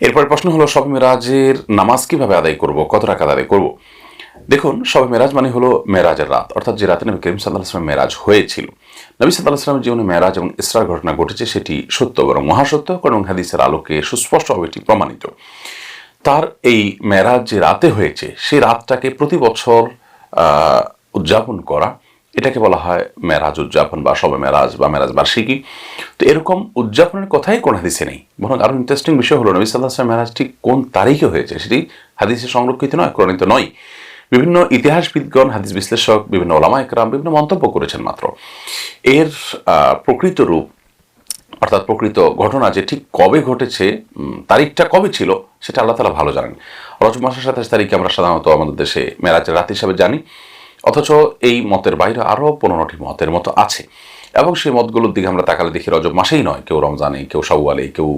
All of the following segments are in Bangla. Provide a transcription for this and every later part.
এরপরে প্রশ্ন হলো, শবে মেরাজের নামাজ কীভাবে আদায় করব? কত টাকা আদায় করব? দেখুন, শবে মেরাজ মানে হলো মেরাজের রাত, অর্থাৎ যে রাতে নবী করিম সাল্লাহ মেরাজ হয়েছিল। নবী সাল্লাহ আসলামের জীবনে মেরাজ এবং ইসরার ঘটনা ঘটেছে, সেটি সত্য বরং মহাসত্য এবং হাদিসের আলোকে সুস্পষ্টভাবে এটি প্রমাণিত। তার এই মেরাজ যে রাতে হয়েছে সেই রাতটাকে প্রতি বছর উদযাপন করা এটাকে বলা হয় মেরাজ উদযাপন বা শবে মেরাজ বা মেরাজ বার্ষিকী। তো এরকম উদযাপনের কথাই কোন হাদিসে নেই। বরং আরও ইন্টারেস্টিং বিষয় হলো, নবী সাল্লাহ মেরাজ ঠিক কোন তারিখে হয়েছে সেটি হাদিসে সংরক্ষিত নয় কোরআনিত নয়। বিভিন্ন ইতিহাসবিদগণ, হাদিস বিশ্লেষক, বিভিন্ন ওলামা একরাম বিভিন্ন মন্তব্য করেছেন মাত্র। এর প্রকৃত রূপ, অর্থাৎ প্রকৃত ঘটনা যে ঠিক কবে ঘটেছে তারিখটা কবে ছিল, সেটা আল্লাহ তালা ভালো জানেন। রজব মাসের সাতাশ তারিখে আমরা সাধারণত আমাদের দেশে মেরাজের রাত হিসাবে জানি। অথচ এই মতের বাইরে আরও পনেরোটি মতের মতো আছে। এবং সেই মতগুলোর দিকে আমরা তাকালে দেখি রজব মাসেই নয় কেউ রমজানে কেউ সাউয়ালে কেউ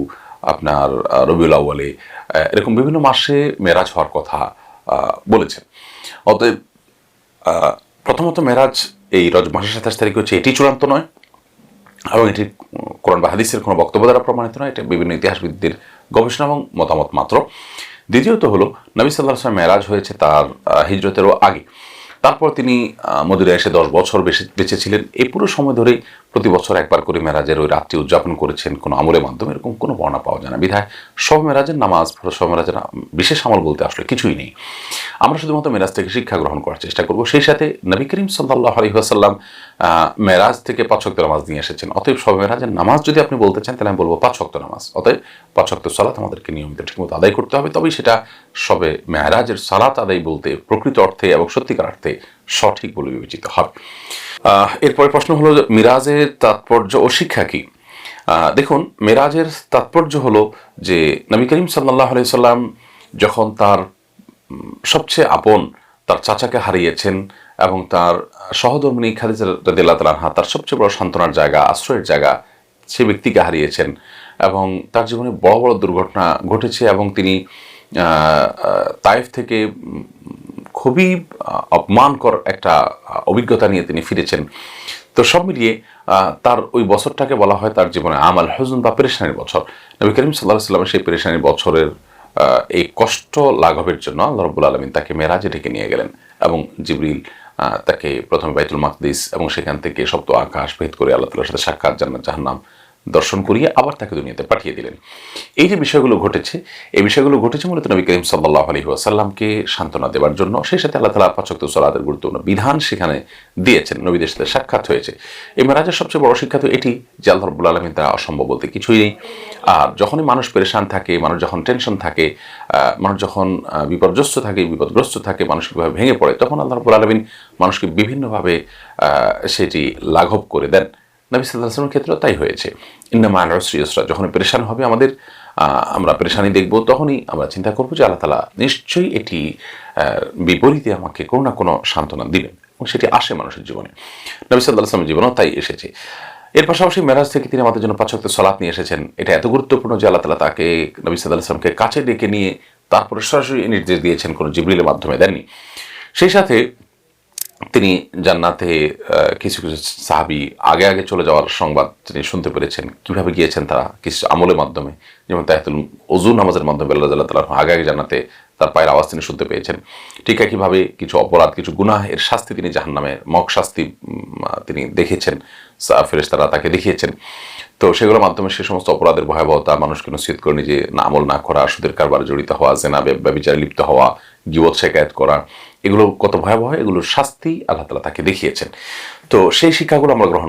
আপনার রবিউল আউয়ালে আহ, এরকম বিভিন্ন মাসে মেরাজ হওয়ার কথা বলেছেন। অতএব প্রথমত মেরাজ এই রজ মাসের সাতাশ তারিখ হচ্ছে এটি চূড়ান্ত নয় এবং এটি কোরআন বা হাদিসের কোনো বক্তব্য দ্বারা প্রমাণিত নয় এটা বিভিন্ন ইতিহাসবিদদের গবেষণা এবং মতামত মাত্র। দ্বিতীয়ত হলো নবী সাল্লাহ মেরাজ হয়েছে তার হিজরতেরও আগে। তারপর তিনি মদুরে এসে দশ বছর বেঁচে বেঁচেছিলেন এই পুরো সময় ধরেই প্রতি বছর একবার করে মেরাজের ওই রাতটি উদযাপন করেছেন কোনো আমলের মাধ্যমে, এরকম কোনো বর্ণনা পাওয়া যায় না। বিধায় সব মেরাজের নামাজ সব মেরাজের বিশেষ আমল বলতে আসলে কিছুই নেই। আমরা শুধুমাত্র মেরাজ থেকে শিক্ষা গ্রহণ করার চেষ্টা করব। সেই সাথে নবী করিম সাল্লাহ আলী আসাল্লাম মেরাজ থেকে পাঁচ ওয়াক্ত নামাজ নিয়ে এসেছেন। অতএব সব মেরাজের নামাজ যদি আপনি বলতে চান, তাহলে আমি বলব পাঁচ ওয়াক্ত নামাজ। অতএব পাঁচ ওয়াক্ত সালাত আমাদেরকে নিয়মিত ঠিকমতো আদায় করতে হবে। তবেই সেটা সবে মেহরাজের সালাত আদায় বলতে প্রকৃত অর্থে এবং সত্যিকার অর্থে সঠিক বলে বিবেচিত হবে। এরপরে প্রশ্ন হলো মিরাজের তাৎপর্য ও শিক্ষা কি? দেখুন, মেরাজের তাৎপর্য হলো যে নবী করিম সাল্লাহ সাল্লাম যখন তার সবচেয়ে আপন তার চাচাকে হারিয়েছেন এবং তার সহধর্মিনী খাদিজা তাআলা তার সবচেয়ে বড় সান্ত্বনার জায়গা, আশ্রয়ের জায়গা, সে ব্যক্তিকে হারিয়েছেন এবং তার জীবনে বড় বড় দুর্ঘটনা ঘটেছে এবং তিনি তায়েফ থেকে খুবই অপমানকর একটা অভিজ্ঞতা নিয়ে তিনি ফিরেছেন। তো সব মিলিয়ে তার ওই বছরটাকে বলা হয় তার জীবনে আমাল হজুন বা পেরেশানির বছর। নবী করিম সাল্লাহ সাল্লামের সেই পেরেশানির বছরের এই কষ্ট লাঘবের জন্য আল্লাহ রব্বুল আলমিন তাকে মেরাজে ডেকে নিয়ে গেলেন এবং জিবরিল তাকে প্রথমে বাইতুল মাকদিস এবং সেখান থেকে সপ্ত আকাশ ভেদ করে আল্লাহ তালার সাথে সাক্ষাৎ জান্নাত জাহান্নাম দর্শন করিয়ে আবার তাকে দুনিয়াতে পাঠিয়ে দিলেন। এই যে বিষয়গুলো ঘটেছে, এই বিষয়গুলো ঘটেছে মূলত নবী করিম সাল্লাহ আলী আসাল্লামকে সান্ত্বনা দেওয়ার জন্য। সেই সাথে আল্লাহ তালা পাচক সলাদের গুরুত্বপূর্ণ বিধান সেখানে দিয়েছেন, নবীদের সাথে সাক্ষাৎ হয়েছে। এই মেরাজের সবচেয়ে বড় শিক্ষা তো এটি যে আল্লাহ রব্বুল আলমিন তারা অসম্ভব বলতে কিছুই নেই। আর যখনই মানুষ পেরেশান থাকে, মানুষ যখন টেনশন থাকে মানুষ যখন বিপর্যস্ত থাকে, বিপদগ্রস্ত থাকে মানসিকভাবে ভেঙে পড়ে, তখন আল্লাহ রব্বুল আলমিন মানুষকে বিভিন্নভাবে সেটি লাঘব করে দেন। নবী সাল্লাহ আসলামের ক্ষেত্রেও তাই হয়েছে। ইন্নামা আলসরিয়সরা যখন পেরেশান হবে আমাদের আমরা পেরেশানি দেখব, তখনই আমরা চিন্তা করব যে আল্লাহ তালা নিশ্চয়ই এটি বিপরীতে আমাকে কোনো না কোনো সান্ত্বনা দিলেন এবং সেটি আসে মানুষের জীবনে। নবী সাল্লাহ আসলামের জীবনেও তাই এসেছে। এর পাশাপাশি মেরাজ থেকে তিনি আমাদের জন্য পাঁচক্ত সলাৎ নিয়ে এসেছেন। এটা এত গুরুত্বপূর্ণ যে আল্লাহ তালা তাকে নবী সাল্লাহ আসলামকে কাছে ডেকে নিয়ে তারপরে সরাসরি নির্দেশ দিয়েছেন, কোনো জিবরিলের মাধ্যমে দেননি। সেই সাথে তিনি জান্নাতে কিছু কিছু সাহাবি আগে আগে চলে যাওয়ার সংবাদ তিনি শুনতে পেরেছেন। কীভাবে গিয়েছেন তারা? কিছু আমলের মাধ্যমে। যেমন তাহাতুল অজু নামাজের মাধ্যমে আল্লাহ তালাহ আগে আগে জান্নাতে তার পায়ের আওয়াজ তিনি শুনতে পেয়েছেন। ঠিক একইভাবে কিছু অপরাধ, কিছু গুনাহ এর শাস্তি তিনি জাহান্নামে মক শাস্তি তিনি দেখেছেন। ফেরেশতারা তাকে দেখিয়েছেন। তো সেগুলোর মাধ্যমে সে সমস্ত অপরাধের ভয়াবহতা, মানুষকে নসিহত করে নিজে না আমল না করা, সুদের কারবার জড়িত হওয়া, জেনা ব্য- ব্যভিচারে লিপ্ত হওয়া গিবত শেখায়ত করা, এগুলো কত ভয়াবহ এগুলোর শাস্তি আল্লাহ তালা তাকে দেখিয়েছেন। তো সেই শিক্ষাগুলো আমরা গ্রহণ